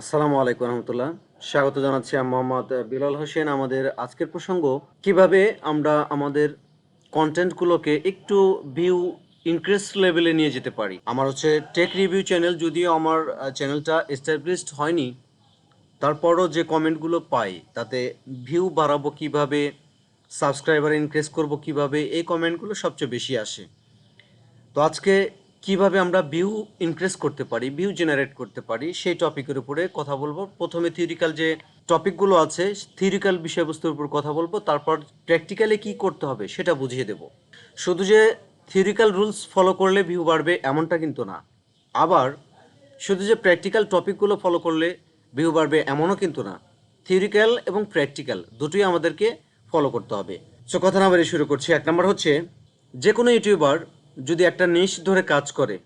আসসালামু আলাইকুম রহমতুল্লাহ। স্বাগত জানাচ্ছি আমি মোহাম্মদ বিলাল হোসেন। আমাদের আজকের প্রসঙ্গ, কীভাবে আমরা আমাদের কন্টেন্টগুলোকে একটু ভিউ ইনক্রিজ লেভেলে নিয়ে যেতে পারি। আমার হচ্ছে টেক রিভিউ চ্যানেল যদিও আমার চ্যানেলটা এস্টাবলিশড হয়নি, তারপরও যে কমেন্টগুলো পাই, তাতে ভিউ বাড়াবো কীভাবে সাবস্ক্রাইবার ইনক্রিজ করব কীভাবে, এই কমেন্টগুলো সবচেয়ে বেশি আসে। তো আজকে কীভাবে আমরা ভিউ ইনক্রিজ করতে পারি ভিউ জেনারেট করতে পারি, সেই টপিকের উপরে কথা বলব। প্রথমে থিওরিক্যাল যে টপিকগুলো আছে থিওরিক্যাল বিষয়বস্তুর উপর কথা বলব, তারপর প্র্যাকটিক্যালি কি করতে হবে সেটা বুঝিয়ে দেব। শুধু যে থিওরিক্যাল রুলস ফলো করলে ভিউ বাড়বে এমনটা কিন্তু না। আবার শুধু যে প্র্যাকটিক্যাল টপিকগুলো ফলো করলে ভিউ বাড়বে এমনও কিন্তু না। থিওরিক্যাল এবং প্র্যাকটিক্যাল দুটোই আমাদেরকে ফলো করতে হবে। সো কথা না বাড়ি শুরু করছি। এক নম্বর হচ্ছে যে কোনো ইউটিউবার যদি একটা নিশ ধরে কাজ করে,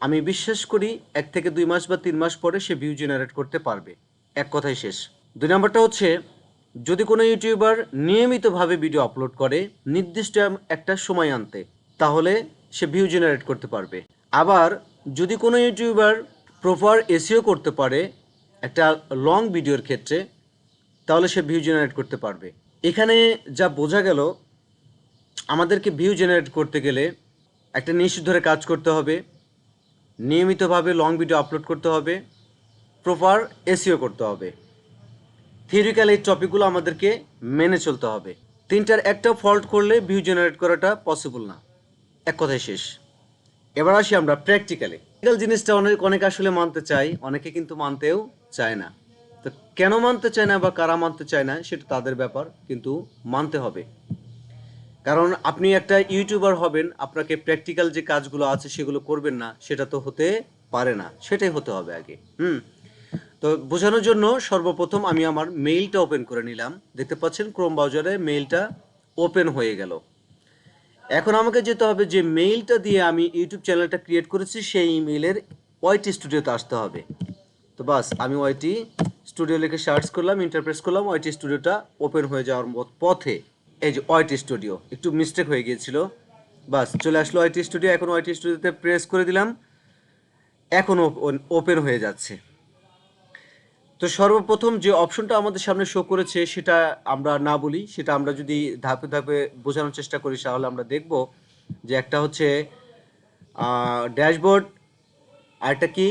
আমি বিশ্বাস করি এক থেকে দুই মাস বা তিন মাস পরে সে ভিউ জেনারেট করতে পারবে। এক কথাই শেষ। দুই নম্বরটা হচ্ছে, যদি কোনো ইউটিউবার নিয়মিতভাবে ভিডিও আপলোড করে, নির্দিষ্ট একটা সময় আনতে, তাহলে সে ভিউ জেনারেট করতে পারবে। আবার যদি কোনো ইউটিউবার প্রপার এসিও করতে পারে, একটা লং ভিডিওর ক্ষেত্রে, তাহলে সে ভিউ জেনারেট করতে পারবে। এখানে যা বোঝা গেল, আমাদেরকে ভিউ জেনারেট করতে গেলে একটা নিশ্চিত ধরে কাজ করতে হবে, নিয়মিতভাবে লং ভিডিও আপলোড করতে হবে প্রপার এসিও করতে হবে। থিওরিক্যাল এই টপিকগুলো আমাদেরকে মেনে চলতে হবে। তিনটার একটা ফল্ট করলে ভিউ জেনারেট করাটা পসিবল না। এক কথায় শেষ। এবার আসি আমরা প্র্যাকটিক্যালি প্র্যাকটিক্যাল জিনিসটা অনেক অনেক আসলে মানতে চাই, অনেকে কিন্তু মানতেও চায় না। তো কেন মানতে চায় না বা কারা মানতে চায় না, সেটা তাদের ব্যাপার, কিন্তু মানতে হবে। কারণ আপনি একটা ইউটিউবার হবেন, আপনাকে প্র্যাকটিক্যাল যে কাজগুলো আছে সেগুলো করবেন না, সেটা তো হতে পারে না, সেটাই হতে হবে আগে, হুম? তো বোঝানোর জন্য সর্বপ্রথম আমি আমার মেইলটা ওপেন করে নিলাম। দেখতে পাচ্ছেন ক্রোম ব্রাউজারে মেইলটা ওপেন হয়ে গেল। এখন আমাকে যেতে হবে যে মেইলটা দিয়ে আমি ইউটিউব চ্যানেলটা ক্রিয়েট করেছি, সেই ইমেইলের ওয়াইটি স্টুডিওতে আসতে হবে। তো বাস, আমি ওয়াইটি স্টুডিও লিখে সার্চ করলাম ইন্টারপ্রেস করলাম ওয়াইটি স্টুডিওটা ওপেন হয়ে যাওয়ার পথে। এই যে ওয়াইটি স্টুডিও, একটু মিস্টেক হয়ে গিয়েছিল। বাস, চলে আসলো ওয়াইটি স্টুডিও, এখন ওয়াইটি স্টুডিওতে প্রেস করে দিলাম। এখন ওপেন হয়ে যাচ্ছে। তো সর্বপ্রথম যে অপশনটা আমাদের সামনে শো করেছে, সেটা আমরা না বলি, সেটা আমরা যদি ধাপে ধাপে বোঝানোর চেষ্টা করি, তাহলে আমরা দেখব যে একটা হচ্ছে ড্যাশবোর্ড আরেকটা কি?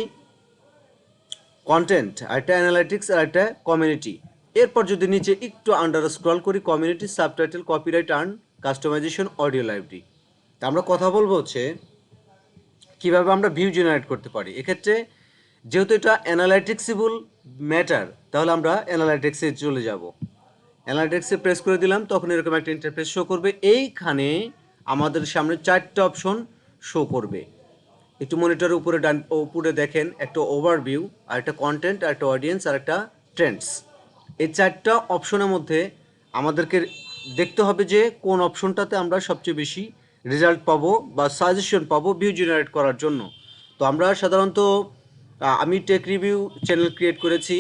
কন্টেন্ট আরেকটা অ্যানালাইটিক্স আর একটা কমিউনিটি এরপর যদি নিচে একটু আন্ডার স্ক্রল করি community subtitle copyright earn customisation audio library তা আমরা কথা বলব হচ্ছে কীভাবে আমরা ভিউ জেনারেট করতে পারি। এক্ষেত্রে যেহেতু এটা অ্যানালাইটিক্সিবল ম্যাটার তাহলে আমরা অ্যানালাইটিক্সে চলে যাব। অ্যানালাইটিক্সে প্রেস করে দিলাম, তখন এরকম একটা ইন্টারফেস শো করবে। এইখানে আমাদের সামনে চারটা অপশন শো করবে। একটু মনিটরের উপরে ডান, উপরে দেখেন, একটা ওভারভিউ আর একটা কন্টেন্ট আর একটা অডিয়েন্স আর একটা ট্রেন্ডস এই চারটা অপশনের মধ্যে আমাদেরকে দেখতে হবে যে কোন অপশনটাতে আমরা সবচেয়ে বেশি রেজাল্ট পাবো বা সাজেশন পাবো ভিউ জেনারেট করার জন্য। তো আমরা সাধারণত আমি টেক রিভিউ চ্যানেল ক্রিয়েট করেছি।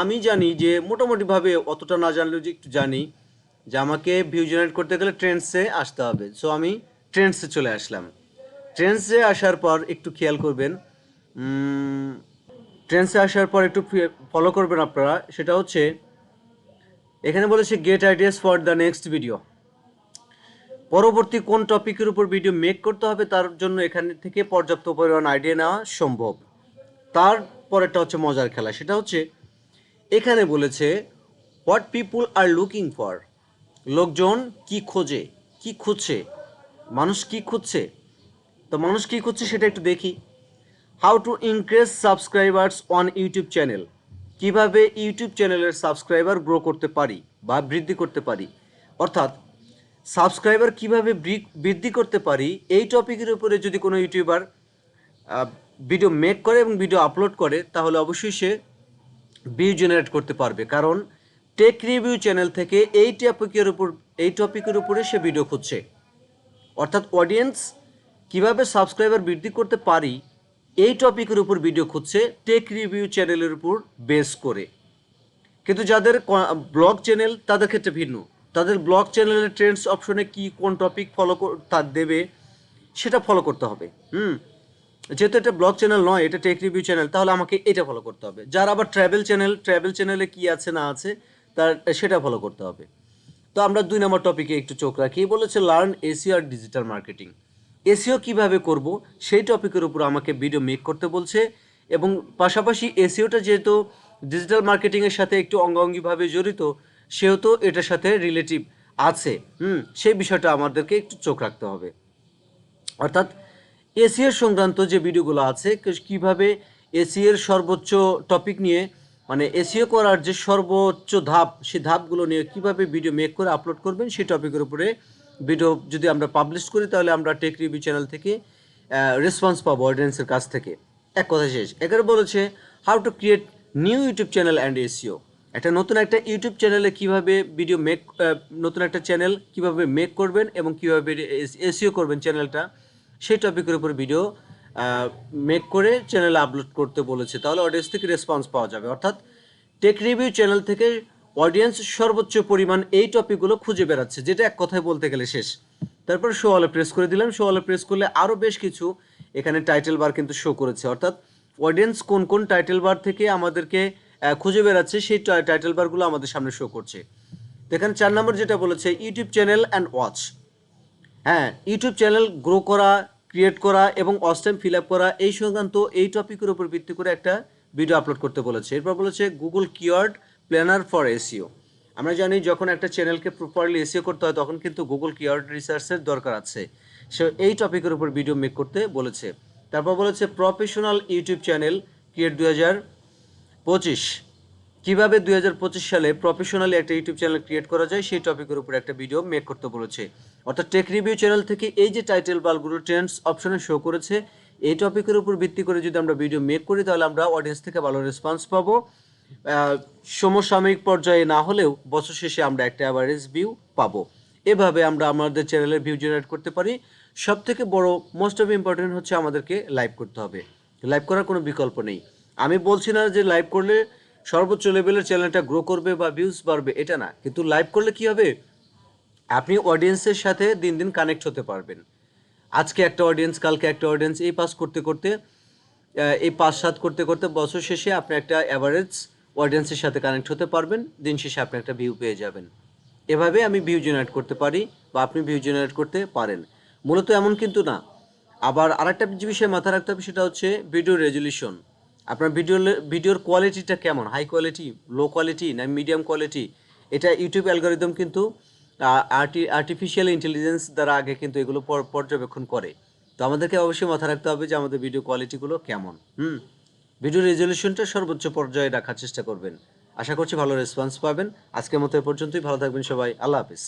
আমি জানি যে মোটামুটিভাবে অতটা না জানলেও যে একটু জানি যে আমাকে ভিউ জেনারেট করতে গেলে ট্রেন্ডসে আসতে হবে। সো আমি ট্রেন্ডসে চলে আসলাম। ট্রেন্ডসে আসার পর একটু খেয়াল করবেন। ট্রেন্ডসে আসার পর একটু ফলো করবেন আপনারা। সেটা হচ্ছে এখানে বলেছে get ideas for the next video পরবর্তী কোন টপিকের উপর ভিডিও মেক করতে হবে, তার জন্য এখান থেকে পর্যাপ্ত পরিমাণ আইডিয়া নেওয়া সম্ভব। তারপরেরটা হচ্ছে মজার খেলা, সেটা হচ্ছে, এখানে বলেছে what people are looking for লোকজন কি খোঁজে? কি খুঁজছে? মানুষ কি খুঁজছে? তো মানুষ কি খুঁজছে সেটা একটু দেখি। How to increase subscribers on YouTube channel কীভাবে ইউটিউব চ্যানেলের সাবস্ক্রাইবার গ্রো করতে পারি বা বৃদ্ধি করতে পারি? অর্থাৎ, সাবস্ক্রাইবার কীভাবে বৃদ্ধি করতে পারি, এই টপিকের উপরে যদি কোনো ইউটিউবার ভিডিও মেক করে এবং ভিডিও আপলোড করে, তাহলে অবশ্যই সে ভিউ জেনারেট করতে পারবে। কারণ টেক রিভিউ চ্যানেল থেকে এই টপিকের উপর, এই টপিকের উপরে সে ভিডিও খুঁজছে। অর্থাৎ অডিয়েন্স কীভাবে সাবস্ক্রাইবার বৃদ্ধি করতে পারি এই টপিকের উপর ভিডিও খুঁজছে টেক রিভিউ চ্যানেলের উপর বেস করে। কিন্তু যাদের ব্লগ চ্যানেল তাদের ক্ষেত্রে ভিন্ন। তাদের ব্লগ চ্যানেলের ট্রেন্ডস অপশনে কি, কোন টপিক ফলো তার দেবে, সেটা ফলো করতে হবে। হুম? যেহেতু এটা ব্লগ চ্যানেল নয়, এটা টেক রিভিউ চ্যানেল, তাহলে আমাকে এটা ফলো করতে হবে। যার আবার ট্রাভেল চ্যানেল ট্রাভেল চ্যানেলে কি আছে না আছে, তার, সেটা ফলো করতে হবে। তো আমরা দুই নম্বর টপিকে একটু চোখ রাখি। বলেছে learn SEO or digital marketing SEO কীভাবে করব, সেই টপিকের উপর আমাকে ভিডিও মেক করতে বলছে এবং পাশাপাশি এসিওটা যেহেতু ডিজিটাল মার্কেটিংয়ের সাথে একটু অঙ্গাঙ্গিভাবে জড়িত, সেহেতু এটার সাথে রিলেটিভ আছে, হুম, সেই বিষয়টা আমাদেরকে একটু চোখ রাখতে হবে। অর্থাৎ এসিএর সংক্রান্ত যে ভিডিওগুলো আছে কীভাবে এসিএর সর্বোচ্চ টপিক নিয়ে মানে এসিও করার যে সর্বোচ্চ ধাপ সেই ধাপগুলো নিয়ে কীভাবে ভিডিও মেক করে আপলোড করবেন, সেই টপিকের উপরে ভিডিও যদি আমরা পাবলিশ করি, তাহলে আমরা টেক রিভিউ চ্যানেল থেকে রেসপন্স পাবো অডিয়েন্সের কাছ থেকে। এক কথা শেষ। এখানে বলেছে how to create new YouTube channel and SEO একটা নতুন একটা ইউটিউব চ্যানেলে কীভাবে ভিডিও মেক নতুন একটা চ্যানেল কীভাবে মেক করবেন এবং কীভাবে এসিও করবেন চ্যানেলটা সেই টপিকের উপর ভিডিও মেক করে চ্যানেলে আপলোড করতে বলেছে। তাহলে অডিয়েন্স থেকে রেসপন্স পাওয়া যাবে। অর্থাৎ টেক রিভিউ চ্যানেল থেকে অডিয়েন্স সর্বোচ্চ পরিমাণ এই টপিকগুলো খুঁজে বেড়াচ্ছে, যেটা এক কথায় বলতে গেলে শেষ। তারপর শো অলে প্রেস করে দিলাম। শো অলে প্রেস করলে আরও বেশ কিছু এখানে টাইটেল বার কিন্তু শো করেছে। অর্থাৎ অডিয়েন্স কোন কোন টাইটেল বার থেকে আমাদেরকে খুঁজে বেড়াচ্ছে, সেই টাইটেল বারগুলো আমাদের সামনে শো করছে। দেখেন চার নম্বর যেটা বলেছে ইউটিউব চ্যানেল অ্যান্ড ওয়াচ হ্যাঁ ইউটিউব চ্যানেল গ্রো করা ক্রিয়েট করা এবং অস্টাইম ফিল আপ করা, এই সংক্রান্ত এই টপিকের উপর ভিত্তি করে একটা ভিডিও আপলোড করতে বলেছে। এরপর বলেছে Google keyword planner for SEO আমরা জানি যখন একটা চ্যানেলকে প্রপারলি এসিও করতে হয়, তখন কিন্তু গুগল কিওয়ার্ড রিসার্চের দরকার আছে। সে এই টপিকের উপর ভিডিও মেক করতে বলেছে। তারপর বলেছে প্রফেশনাল ইউটিউব চ্যানেল ক্রিয়েট দু হাজার পঁচিশ। কীভাবে দুই হাজার পঁচিশ সালে প্রফেশনালি একটা ইউটিউব চ্যানেল ক্রিয়েট করা যায়, সেই টপিকের উপর একটা ভিডিও মেক করতে বলেছে। অর্থাৎ টেক রিভিউ চ্যানেল থেকে এই যে টাইটেল বালগুলো ট্রেন্ডস অপশনে শো করেছে, এই টপিকের উপর ভিত্তি করে যদি আমরা ভিডিও মেক করি, তাহলে আমরা অডিয়েন্স থেকে ভালো রেসপন্স পাবো। সমসাময়িক পর্যায়ে না হলেও বছর শেষে আমরা একটা অ্যাভারেজ ভিউ পাবো। এভাবে আমরা আমাদের চ্যানেলের ভিউ জেনারেট করতে পারি। সব থেকে বড় মোস্ট অফ ইম্পর্টেন্ট হচ্ছে আমাদেরকে লাইভ করতে হবে। লাইভ করার কোনো বিকল্প নেই। আমি বলছি না যে লাইভ করলে সর্বোচ্চ লেভেলের চ্যানেলটা গ্রো করবে বা ভিউজ বাড়বে, এটা না। কিন্তু লাইভ করলে কি হবে? আপনি অডিয়েন্সের সাথে দিন দিন কানেক্ট হতে পারবেন। আজকে একটা অডিয়েন্স কালকে একটা অডিয়েন্স এই পাস করতে করতে এই পাস সাত করতে করতে বছর শেষে আপনি একটা অ্যাভারেজ অডিয়েন্সের সাথে কানেক্ট হতে পারবেন, দিন শেষে আপনি একটা ভিউ পেয়ে যাবেন। এভাবে আমি ভিউ জেনারেট করতে পারি বা আপনি ভিউ জেনারেট করতে পারেন। মূলত এমন কিন্তু না। আবার আরেকটা যে বিষয় মাথায় রাখতে হবে সেটা হচ্ছে ভিডিও রেজলিউশন আপনার ভিডিও ভিডিওর কোয়ালিটিটা কেমন? হাই কোয়ালিটি লো কোয়ালিটি না মিডিয়াম কোয়ালিটি এটা ইউটিউব অ্যালগোরিদম কিন্তু আর্টি আর্টিফিশিয়াল ইন্টেলিজেন্স দ্বারা আগে কিন্তু এগুলো পর- পর্যবেক্ষণ করে। তো আমাদেরকে অবশ্যই মাথায় রাখতে হবে যে আমাদের ভিডিও কোয়ালিটিগুলো কেমন। হুম? ভিডিও রেজলিউশনটা সর্বোচ্চ পর্যায়ে রাখার চেষ্টা করবেন। আশা করছি ভালো রেসপন্স পাবেন। আজকের মতো এ পর্যন্তই। ভালো থাকবেন সবাই। আল্লাহ হাফিজ।